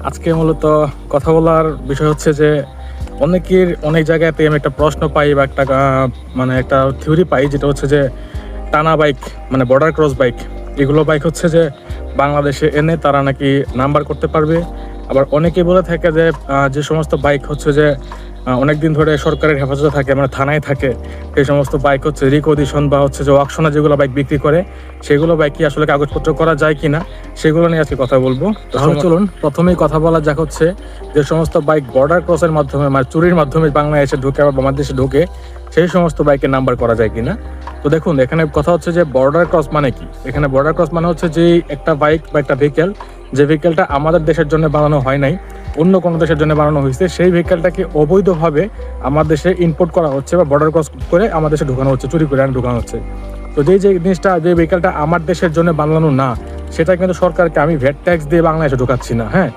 আজকে মূলত কথা বলার বিষয় হচ্ছে যে অনেকের অনেক জায়গাতে আমি একটা প্রশ্ন পাই বা একটা মানে একটা থিওরি পাই যেটা হচ্ছে যে টানা বাইক মানে বর্ডার ক্রস বাইক এগুলো বাইক হচ্ছে যে বাংলাদেশে এনে তারা নাকি নাম্বার করতে পারবে আবার অনেকেই বলে থাকে যে যে সমস্ত বাইক হচ্ছে যে অনেক দিন ধরে সরকারের হেফাজতে থাকে মানে থানায় থাকে সেই সমস্ত বাইক হচ্ছে রিকোডিশন বা হচ্ছে যে অকশনে যেগুলো বাইক বিক্রি করে সেগুলো বাইক কি আসলে কাগজপত্র করা যায় কি না সেগুলো নিয়ে আজকে কথা বলব। তাহলে চলুন প্রথমেই কথা বলা যাক হচ্ছে যে সমস্ত বাইক বর্ডার ক্রসের মাধ্যমে মানে চুরির মাধ্যমে বাংলাদেশে ঢুকে বা বাংলাদেশে ঢুকে সেই সমস্ত বাইকের নাম্বার করা যায় কিনা। তো দেখুন এখানে কথা হচ্ছে যে বর্ডার ক্রস মানে কি? এখানে বর্ডার ক্রস মানে হচ্ছে যে একটা বাইক বা একটা ভেহিকেল যে ভেহিকেলটা আমাদের দেশের জন্য বানানো হয় নাই, অন্য কোনো দেশের জন্য বানানো হয়েছে, সেই ভেহিকেলটাকে অবৈধভাবে আমার দেশে ইম্পোর্ট করা হচ্ছে বা বর্ডার ক্রস করে আমার দেশে ঢুকানো হচ্ছে, চুরি করে ঢোকানো হচ্ছে। তো যেই যে জিনিসটা, যে ভেহিকেলটা আমার দেশের জন্য বানানো না, সেটা কিন্তু সরকারকে আমি ভ্যাট ট্যাক্স দিয়ে বাংলাদেশে ঢোকাচ্ছি না হ্যাঁ?